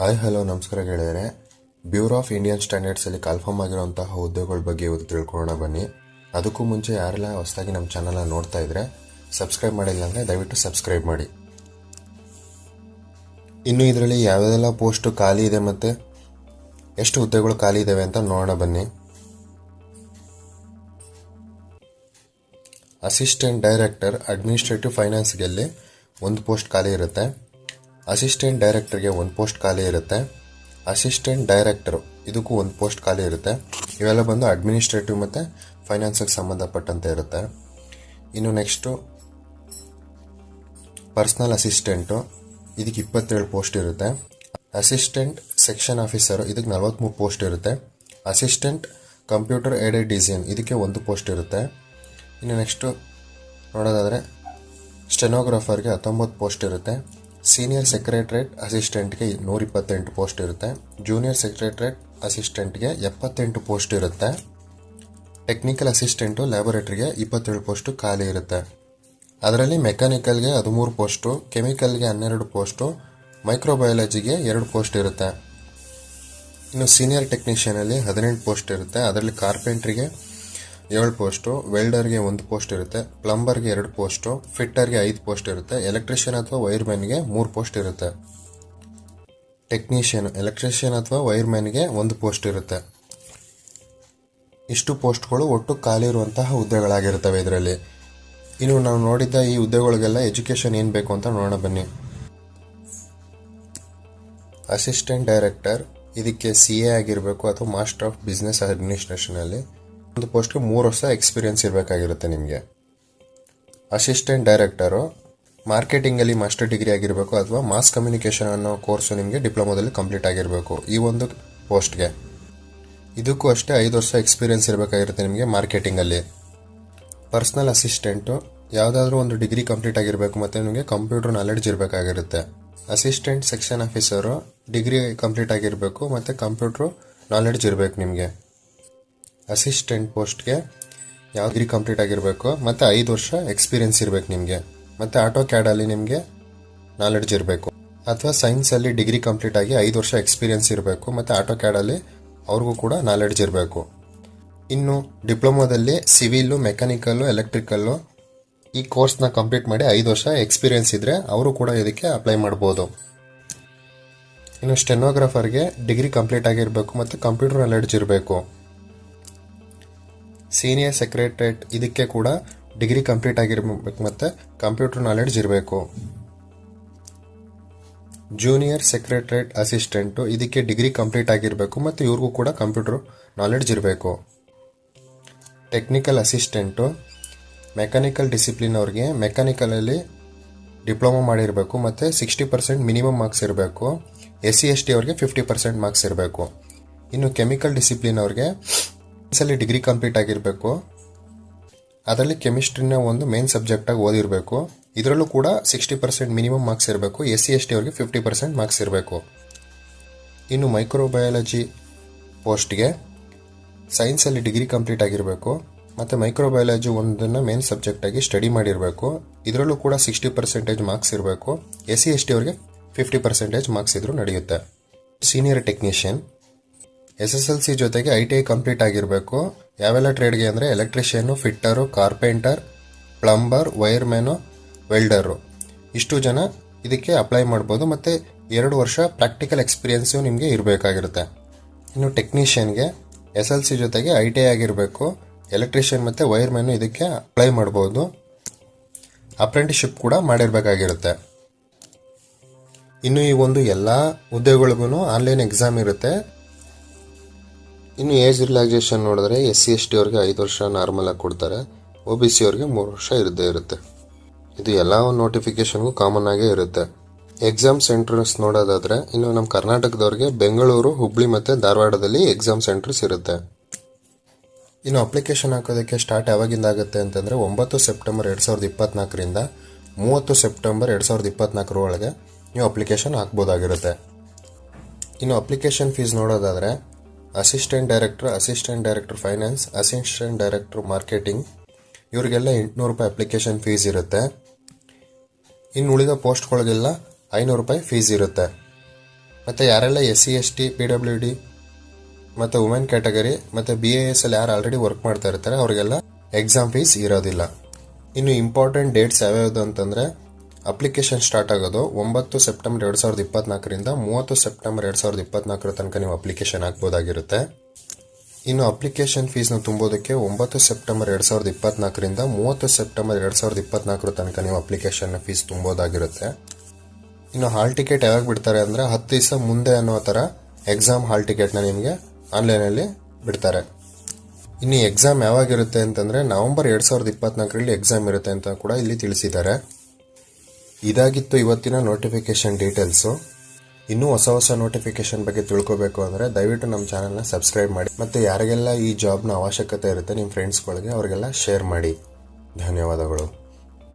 Hi, hello, ನಮಸ್ಕಾರ ಗೆಳೆಯರೆ. Bureau of Indian ಸ್ಟ್ಯಾಂಡರ್ಡ್ಸಲ್ಲಿ ಕನ್ಫರ್ಮ್ ಆಗಿರುವಂತಹ ಹುದ್ದೆಗಳ ಬಗ್ಗೆ ಇವತ್ತು ತಿಳ್ಕೊಳ್ಳೋಣ ಬನ್ನಿ. ಅದಕ್ಕೂ ಮುಂಚೆ ಯಾರೆಲ್ಲ ಹೊಸದಾಗಿ ನಮ್ಮ ಚಾನಲ್ನ ನೋಡ್ತಾ ಇದ್ರೆ ಸಬ್ಸ್ಕ್ರೈಬ್ ಮಾಡಿಲ್ಲ ಅಂದರೆ ದಯವಿಟ್ಟು ಸಬ್ಸ್ಕ್ರೈಬ್ ಮಾಡಿ. ಇನ್ನು ಇದರಲ್ಲಿ ಯಾವುದೆಲ್ಲ ಪೋಸ್ಟು ಖಾಲಿ ಇದೆ ಮತ್ತು ಎಷ್ಟು ಹುದ್ದೆಗಳು ಖಾಲಿ ಇದ್ದಾವೆ ಅಂತ ನೋಡೋಣ ಬನ್ನಿ. ಅಸಿಸ್ಟೆಂಟ್ ಡೈರೆಕ್ಟರ್ ಅಡ್ಮಿನಿಸ್ಟ್ರೇಟಿವ್ ಫೈನಾನ್ಸ್ಗೆಲ್ಲಿ ಒಂದು ಪೋಸ್ಟ್ ಖಾಲಿ ಇರುತ್ತೆ. ಅಸಿಸ್ಟೆಂಟ್ ಡೈರೆಕ್ಟರ್ಗೆ ಒಂದು ಪೋಸ್ಟ್ ಖಾಲಿ ಇರುತ್ತೆ. ಅಸಿಸ್ಟೆಂಟ್ ಡೈರೆಕ್ಟರು ಇದಕ್ಕೂ ಒಂದು ಪೋಸ್ಟ್ ಖಾಲಿ ಇರುತ್ತೆ. ಇವೆಲ್ಲ ಬಂದು ಅಡ್ಮಿನಿಸ್ಟ್ರೇಟಿವ್ ಮತ್ತು ಫೈನಾನ್ಸಿಗೆ ಸಂಬಂಧಪಟ್ಟಂತೆ ಇರುತ್ತೆ. ಇನ್ನು ನೆಕ್ಸ್ಟು ಪರ್ಸ್ನಲ್ ಅಸಿಸ್ಟೆಂಟು ಇದಕ್ಕೆ ಇಪ್ಪತ್ತೇಳು ಪೋಸ್ಟ್ ಇರುತ್ತೆ. ಅಸಿಸ್ಟೆಂಟ್ ಸೆಕ್ಷನ್ ಆಫೀಸರು ಇದಕ್ಕೆ ನಲವತ್ತ್ಮೂರು ಪೋಸ್ಟ್ ಇರುತ್ತೆ. ಅಸಿಸ್ಟೆಂಟ್ ಕಂಪ್ಯೂಟರ್ ಏಡೆಡ್ ಡಿಸೈನ್ ಇದಕ್ಕೆ ಒಂದು ಪೋಸ್ಟ್ ಇರುತ್ತೆ. ಇನ್ನು ನೆಕ್ಸ್ಟು ನೋಡೋದಾದರೆ ಸ್ಟೆನೋಗ್ರಾಫರ್ಗೆ ಹತ್ತೊಂಬತ್ತು ಪೋಸ್ಟ್ ಇರುತ್ತೆ. ಸೀನಿಯರ್ ಸೆಕ್ರೆಟ್ರೇಟ್ ಅಸಿಸ್ಟೆಂಟ್ಗೆ ನೂರಿಪ್ಪತ್ತೆಂಟು ಪೋಸ್ಟ್ ಇರುತ್ತೆ. ಜೂನಿಯರ್ ಸೆಕ್ರೆಟ್ರೇಟ್ ಅಸಿಸ್ಟೆಂಟ್ಗೆ ಎಪ್ಪತ್ತೆಂಟು ಪೋಸ್ಟ್ ಇರುತ್ತೆ. ಟೆಕ್ನಿಕಲ್ ಅಸಿಸ್ಟೆಂಟು ಲ್ಯಾಬೊರೇಟ್ರಿಗೆ ಇಪ್ಪತ್ತೇಳು ಪೋಸ್ಟು ಖಾಲಿ ಇರುತ್ತೆ. ಅದರಲ್ಲಿ ಮೆಕ್ಯಾನಿಕಲ್ಗೆ ಹದಿಮೂರು ಪೋಸ್ಟು ಕೆಮಿಕಲ್ಗೆ ಹನ್ನೆರಡು ಪೋಸ್ಟು ಮೈಕ್ರೋಬಯಾಲಜಿಗೆ ಎರಡು ಪೋಸ್ಟ್ ಇರುತ್ತೆ. ಇನ್ನು ಸೀನಿಯರ್ ಟೆಕ್ನಿಷಿಯನಲ್ಲಿ ಹದಿನೆಂಟು ಪೋಸ್ಟ್ ಇರುತ್ತೆ. ಅದರಲ್ಲಿ ಕಾರ್ಪೆಂಟ್ರಿಗೆ ಏಳು ಪೋಸ್ಟು, ವೆಲ್ಡರ್ಗೆ ಒಂದು ಪೋಸ್ಟ್ ಇರುತ್ತೆ, ಪ್ಲಂಬರ್ಗೆ ಎರಡು ಪೋಸ್ಟು, ಫಿಟ್ಟರ್ಗೆ ಐದು ಪೋಸ್ಟ್ ಇರುತ್ತೆ, ಎಲೆಕ್ಟ್ರಿಷಿಯನ್ ಅಥವಾ ವೈರ್ಮ್ಯಾನ್ಗೆ ಮೂರು ಪೋಸ್ಟ್ ಇರುತ್ತೆ. ಟೆಕ್ನಿಷಿಯನ್, ಎಲೆಕ್ಟ್ರಿಷಿಯನ್ ಅಥವಾ ವೈರ್ಮ್ಯಾನ್ಗೆ ಒಂದು ಪೋಸ್ಟ್ ಇರುತ್ತೆ. ಇಷ್ಟು ಪೋಸ್ಟ್ಗಳು ಒಟ್ಟು ಖಾಲಿ ಇರುವಂತಹ ಹುದ್ದೆಗಳಾಗಿರ್ತವೆ ಇದರಲ್ಲಿ. ಇನ್ನು ನಾವು ನೋಡಿದ್ದ ಈ ಹುದ್ದೆಗಳಿಗೆಲ್ಲ ಎಜುಕೇಷನ್ ಏನು ಬೇಕು ಅಂತ ನೋಡೋಣ ಬನ್ನಿ. ಅಸಿಸ್ಟೆಂಟ್ ಡೈರೆಕ್ಟರ್, ಇದಕ್ಕೆ ಸಿ ಎ ಆಗಿರಬೇಕು ಅಥವಾ ಮಾಸ್ಟರ್ ಆಫ್ ಬಿಸ್ನೆಸ್ ಅಡ್ಮಿನಿಸ್ಟ್ರೇಷನಲ್ಲಿ. ಒಂದು ಪೋಸ್ಟ್ಗೆ ಮೂರು ವರ್ಷ ಎಕ್ಸ್ಪೀರಿಯೆನ್ಸ್ ಇರಬೇಕಾಗಿರುತ್ತೆ ನಿಮಗೆ. ಅಸಿಸ್ಟೆಂಟ್ ಡೈರೆಕ್ಟರು ಮಾರ್ಕೆಟಿಂಗಲ್ಲಿ ಮಾಸ್ಟರ್ ಡಿಗ್ರಿ ಆಗಿರಬೇಕು ಅಥವಾ ಮಾಸ್ ಕಮ್ಯುನಿಕೇಷನ್ ಅನ್ನೋ ಕೋರ್ಸು ನಿಮಗೆ ಡಿಪ್ಲೊಮಾದಲ್ಲಿ ಕಂಪ್ಲೀಟ್ ಆಗಿರಬೇಕು ಈ ಒಂದು ಪೋಸ್ಟ್ಗೆ ಇದಕ್ಕೂ ಅಷ್ಟೇ ಐದು ವರ್ಷ ಎಕ್ಸ್ಪೀರಿಯೆನ್ಸ್ ಇರಬೇಕಾಗಿರುತ್ತೆ ನಿಮಗೆ ಮಾರ್ಕೆಟಿಂಗಲ್ಲಿ ಪರ್ಸ್ನಲ್ ಅಸಿಸ್ಟೆಂಟು ಯಾವುದಾದ್ರೂ ಒಂದು ಡಿಗ್ರಿ ಕಂಪ್ಲೀಟ್ ಆಗಿರಬೇಕು ಮತ್ತು ನಿಮಗೆ computer knowledge ಇರಬೇಕಾಗಿರುತ್ತೆ. Assistant section officer degree complete ಆಗಿರಬೇಕು ಮತ್ತು ಕಂಪ್ಯೂಟ್ರು ನಾಲೆಡ್ಜ್ ಇರಬೇಕು ನಿಮಗೆ. ಅಸಿಸ್ಟೆಂಟ್ ಪೋಸ್ಟ್ಗೆ ಯಾವ ಡಿಗ್ರಿ ಕಂಪ್ಲೀಟ್ ಆಗಿರಬೇಕು, ಮತ್ತು ಐದು ವರ್ಷ ಎಕ್ಸ್ಪೀರಿಯನ್ಸ್ ಇರಬೇಕು ನಿಮಗೆ. ಮತ್ತು ಆಟೋ ಕ್ಯಾಡಲ್ಲಿ ನಿಮಗೆ ನಾಲೆಡ್ಜ್ ಇರಬೇಕು. ಅಥವಾ ಸೈನ್ಸಲ್ಲಿ ಡಿಗ್ರಿ ಕಂಪ್ಲೀಟ್ ಆಗಿ ಐದು ವರ್ಷ ಎಕ್ಸ್ಪೀರಿಯನ್ಸ್ ಇರಬೇಕು, ಮತ್ತು ಆಟೋ ಕ್ಯಾಡಲ್ಲಿ ಅವ್ರಿಗೂ ಕೂಡ ನಾಲೆಡ್ಜ್ ಇರಬೇಕು. ಇನ್ನು ಡಿಪ್ಲೊಮೊದಲ್ಲಿ ಸಿವಿಲ್ಲು ಮೆಕ್ಯಾನಿಕಲ್ಲು ಎಲೆಕ್ಟ್ರಿಕಲ್ಲು ಈ ಕೋರ್ಸ್ನ ಕಂಪ್ಲೀಟ್ ಮಾಡಿ ಐದು ವರ್ಷ ಎಕ್ಸ್ಪೀರಿಯೆನ್ಸ್ ಇದ್ದರೆ ಅವರು ಕೂಡ ಇದಕ್ಕೆ ಅಪ್ಲೈ ಮಾಡ್ಬೋದು. ಇನ್ನು ಸ್ಟೆನೋಗ್ರಾಫರ್ಗೆ ಡಿಗ್ರಿ ಕಂಪ್ಲೀಟ್ ಆಗಿರಬೇಕು, ಮತ್ತು ಕಂಪ್ಯೂಟರ್ ನಾಲೆಡ್ಜ್ ಇರಬೇಕು. ಸೀನಿಯರ್ ಸೆಕ್ರೆಟ್ರೇಟ್ ಇದಕ್ಕೆ ಕೂಡ ಡಿಗ್ರಿ ಕಂಪ್ಲೀಟ್ ಆಗಿರ್ಬೇಕು ಮತ್ತು ಕಂಪ್ಯೂಟರ್ ನಾಲೆಡ್ಜ್ ಇರಬೇಕು. ಜೂನಿಯರ್ ಸೆಕ್ರೆಟ್ರೇಟ್ ಅಸಿಸ್ಟೆಂಟು ಇದಕ್ಕೆ ಡಿಗ್ರಿ ಕಂಪ್ಲೀಟ್ ಆಗಿರಬೇಕು ಮತ್ತು ಇವ್ರಿಗೂ ಕೂಡ ಕಂಪ್ಯೂಟರ್ ನಾಲೆಡ್ಜ್ ಇರಬೇಕು. ಟೆಕ್ನಿಕಲ್ ಅಸಿಸ್ಟೆಂಟು ಮೆಕ್ಯಾನಿಕಲ್ ಡಿಸಿಪ್ಲಿನ್ ಅವ್ರಿಗೆ ಮೆಕ್ಯಾನಿಕಲಲ್ಲಿ ಡಿಪ್ಲೊಮಾ ಮಾಡಿರಬೇಕು ಮತ್ತು ಸಿಕ್ಸ್ಟಿ ಪರ್ಸೆಂಟ್ ಮಿನಿಮಮ್ ಮಾರ್ಕ್ಸ್ ಇರಬೇಕು. ಎಸ್ ಸಿ ಎಸ್ ಟಿ ಅವ್ರಿಗೆ ಫಿಫ್ಟಿ ಪರ್ಸೆಂಟ್ ಮಾರ್ಕ್ಸ್ ಇರಬೇಕು. ಇನ್ನು ಕೆಮಿಕಲ್ ಡಿಸಿಪ್ಲಿನ್ ಅವ್ರಿಗೆ ಸೈನ್ಸಲ್ಲಿ ಡಿಗ್ರಿ ಕಂಪ್ಲೀಟ್ ಆಗಿರಬೇಕು. ಅದರಲ್ಲಿ ಕೆಮಿಸ್ಟ್ರಿನ ಒಂದು ಮೇನ್ ಸಬ್ಜೆಕ್ಟಾಗಿ ಓದಿರಬೇಕು. ಇದರಲ್ಲೂ ಕೂಡ ಸಿಕ್ಸ್ಟಿ ಪರ್ಸೆಂಟ್ ಮಿನಿಮಮ್ ಮಾರ್ಕ್ಸ್ ಇರಬೇಕು. ಎಸ್ ಸಿ ಎಸ್ ಟಿ ಅವ್ರಿಗೆ ಫಿಫ್ಟಿ ಪರ್ಸೆಂಟ್ ಮಾರ್ಕ್ಸ್ ಇರಬೇಕು ಇನ್ನು ಮೈಕ್ರೋಬಯಾಲಜಿ ಪೋಸ್ಟ್ಗೆ ಸೈನ್ಸಲ್ಲಿ ಡಿಗ್ರಿ ಕಂಪ್ಲೀಟ್ ಆಗಿರಬೇಕು. ಮತ್ತು ಮೈಕ್ರೋಬಯಾಲಜಿ ಒಂದನ್ನು ಮೇನ್ ಸಬ್ಜೆಕ್ಟಾಗಿ ಸ್ಟಡಿ ಮಾಡಿರಬೇಕು. ಇದರಲ್ಲೂ ಕೂಡ ಸಿಕ್ಸ್ಟಿ ಪರ್ಸೆಂಟೇಜ್ ಮಾರ್ಕ್ಸ್ ಇರಬೇಕು. ಎಸ್ ಸಿ ಎಸ್ ಟಿ ಅವ್ರಿಗೆ ಫಿಫ್ಟಿ ಪರ್ಸೆಂಟೇಜ್ ಮಾರ್ಕ್ಸ್ ಇದ್ರೂ ನಡೆಯುತ್ತೆ. Senior technician S S L C ಜೊತೆಗೆ ಐ ಟಿ ಐ ಕಂಪ್ಲೀಟ್ ಆಗಿರಬೇಕು. ಯಾವೆಲ್ಲ ಟ್ರೇಡ್ಗೆ ಅಂದರೆ electrician, fitter, carpenter, plumber, wireman, welder. ಇಷ್ಟು ಜನ ಇದಕ್ಕೆ ಅಪ್ಲೈ ಮಾಡ್ಬೋದು. ಮತ್ತು ಎರಡು ವರ್ಷ ಪ್ರಾಕ್ಟಿಕಲ್ ಎಕ್ಸ್ಪೀರಿಯೆನ್ಸು ನಿಮಗೆ ಇರಬೇಕಾಗಿರುತ್ತೆ. ಇನ್ನು ಟೆಕ್ನಿಷಿಯನ್ಗೆ ಎಸ್ ಎಲ್ ಸಿ ಜೊತೆಗೆ ಐ ಟಿ ಐ ಆಗಿರಬೇಕು. ಎಲೆಕ್ಟ್ರಿಷಿಯನ್ ಮತ್ತು ವೈರ್ಮ್ಯಾನು ಇದಕ್ಕೆ ಅಪ್ಲೈ ಮಾಡ್ಬೋದು. ಅಪ್ರೆಂಟಿಶಿಪ್ ಕೂಡ ಮಾಡಿರಬೇಕಾಗಿರುತ್ತೆ. ಇನ್ನು ಈ ಒಂದು ಎಲ್ಲ ಹುದ್ದೆಗಳಿಗೂ ಆನ್ಲೈನ್ ಎಕ್ಸಾಮ್ ಇರುತ್ತೆ. ಇನ್ನು ಏಜ್ ರಿಲ್ಯಾಕ್ಸೇಷನ್ ನೋಡಿದ್ರೆ ಎಸ್ ಸಿ ಎಸ್ ಟಿ ಅವ್ರಿಗೆ ಐದು ವರ್ಷ ನಾರ್ಮಲ್ ಆಗಿ ಕೊಡ್ತಾರೆ. ಒ ಬಿ ಸಿ ಅವ್ರಿಗೆ ಮೂರು ವರ್ಷ ಇರದೇ ಇರುತ್ತೆ. ಇದು ಎಲ್ಲ ನೋಟಿಫಿಕೇಷನ್ಗೂ ಕಾಮನ್ ಆಗೇ ಇರುತ್ತೆ. ಎಕ್ಸಾಮ್ ಸೆಂಟರ್ಸ್ ನೋಡೋದಾದ್ರೆ, ಇನ್ನು ನಮ್ಮ ಕರ್ನಾಟಕದವ್ರಿಗೆ ಬೆಂಗಳೂರು, ಹುಬ್ಳಿ ಮತ್ತು ಧಾರವಾಡದಲ್ಲಿ ಎಕ್ಸಾಮ್ ಸೆಂಟರ್ಸ್ ಇರುತ್ತೆ. ಇನ್ನು ಅಪ್ಲಿಕೇಶನ್ ಹಾಕೋದಕ್ಕೆ ಸ್ಟಾರ್ಟ್ ಯಾವಾಗಿಂದ ಆಗುತ್ತೆ ಅಂತಂದರೆ, ಒಂಬತ್ತು ಸೆಪ್ಟೆಂಬರ್ ಎರಡು ಸಾವಿರದ ಇಪ್ಪತ್ನಾಲ್ಕರಿಂದ ಮೂವತ್ತು ಸೆಪ್ಟೆಂಬರ್ ಎರಡು ಸಾವಿರದ ಇಪ್ಪತ್ನಾಲ್ಕರ ಒಳಗೆ ನೀವು ಅಪ್ಲಿಕೇಶನ್ ಹಾಕ್ಬೋದಾಗಿರುತ್ತೆ. ಇನ್ನು ಅಪ್ಲಿಕೇಶನ್ ಫೀಸ್ ನೋಡೋದಾದರೆ assistant director assistant director finance assistant director marketing ಇವರಿಗೆಲ್ಲ ಎಂಟುನೂರು ರೂಪಾಯಿ ಅಪ್ಲಿಕೇಶನ್ ಫೀಸ್ ಇರುತ್ತೆ. ಇನ್ನು ಉಳಿದ ಪೋಸ್ಟ್ಗಳಿಗೆಲ್ಲ ಐನೂರು ರೂಪಾಯಿ ಫೀಸ್ ಇರುತ್ತೆ. ಮತ್ತು ಯಾರೆಲ್ಲ S C S T P W D ಮತ್ತು ವುಮೆನ್ ಕ್ಯಾಟಗರಿ ಮತ್ತು ಬಿ ಎ ಎಸ್ ಅಲ್ಲಿ ಯಾರು ಆಲ್ರೆಡಿ ವರ್ಕ್ ಮಾಡ್ತಾ ಇರ್ತಾರೆ, ಅವರಿಗೆಲ್ಲ ಎಕ್ಸಾಮ್ ಫೀಸ್ ಇರೋದಿಲ್ಲ. ಇನ್ನು ಇಂಪಾರ್ಟೆಂಟ್ ಡೇಟ್ಸ್ ಯಾವ್ಯಾವುದು ಅಂತಂದರೆ ಅಪ್ಲಿಕೇಶನ್ ಸ್ಟಾರ್ಟ್ ಆಗೋದು ಒಂಬತ್ತು ಸೆಪ್ಟೆಂಬರ್ ಎರಡು ಸಾವಿರದ ಇಪ್ಪತ್ನಾಲ್ಕರಿಂದ ಮೂವತ್ತು ಸೆಪ್ಟೆಂಬರ್ ಎರಡು ಸಾವಿರದ ಇಪ್ಪತ್ನಾಲ್ಕರ ತನಕ ನೀವು ಅಪ್ಲಿಕೇಶನ್ ಹಾಕ್ಬೋದಾಗಿರುತ್ತೆ. ಇನ್ನು ಅಪ್ಲಿಕೇಶನ್ ಫೀಸ್ನ ತುಂಬೋದಕ್ಕೆ ಒಂಬತ್ತು ಸೆಪ್ಟೆಂಬರ್ ಎರಡು ಸಾವಿರದ ಇಪ್ಪತ್ನಾಲ್ಕರಿಂದ ಮೂವತ್ತು ಸೆಪ್ಟೆಂಬರ್ ಎರಡು ಸಾವಿರದ ಇಪ್ಪತ್ನಾಲ್ಕರ ತನಕ ನೀವು ಅಪ್ಲಿಕೇಶನ್ ಫೀಸ್ ತುಂಬೋದಾಗಿರುತ್ತೆ. ಇನ್ನು ಹಾಲ್ ಟಿಕೆಟ್ ಯಾವಾಗ ಬಿಡ್ತಾರೆ ಅಂದರೆ ಹತ್ತು ದಿವಸ ಮುಂದೆ ಅನ್ನೋ ಥರ ಎಕ್ಸಾಮ್ ಹಾಲ್ ಟಿಕೆಟ್ನ ನಿಮಗೆ ಆನ್ಲೈನಲ್ಲಿ ಬಿಡ್ತಾರೆ. ಇನ್ನು ಎಕ್ಸಾಮ್ ಯಾವಾಗಿರುತ್ತೆ ಅಂತಂದರೆ ನವಂಬರ್ ಎರಡು ಸಾವಿರದ ಇಪ್ಪತ್ನಾಲ್ಕರಲ್ಲಿ ಎಕ್ಸಾಮ್ ಇರುತ್ತೆ ಅಂತ ಕೂಡ ಇಲ್ಲಿ ತಿಳಿಸಿದ್ದಾರೆ. ಇದಾಗಿತ್ತು ಇವತ್ತಿನ ನೋಟಿಫಿಕೇಶನ್ ಡೀಟೇಲ್ಸು ಇನ್ನೂ ಹೊಸ ಹೊಸ ನೋಟಿಫಿಕೇಶನ್ ಬಗ್ಗೆ ತಿಳ್ಕೊಬೇಕು ಅಂದರೆ ದಯವಿಟ್ಟು ನಮ್ಮ ಚಾನಲ್ನ ಸಬ್ಸ್ಕ್ರೈಬ್ ಮಾಡಿ. ಮತ್ತು ಯಾರಿಗೆಲ್ಲ ಈ ಜಾಬ್ನ ಅವಶ್ಯಕತೆ ಇರುತ್ತೆ ನಿಮ್ಮ ಫ್ರೆಂಡ್ಸ್ಗಳಿಗೆ ಅವರಿಗೆಲ್ಲ ಶೇರ್ ಮಾಡಿ. ಧನ್ಯವಾದಗಳು.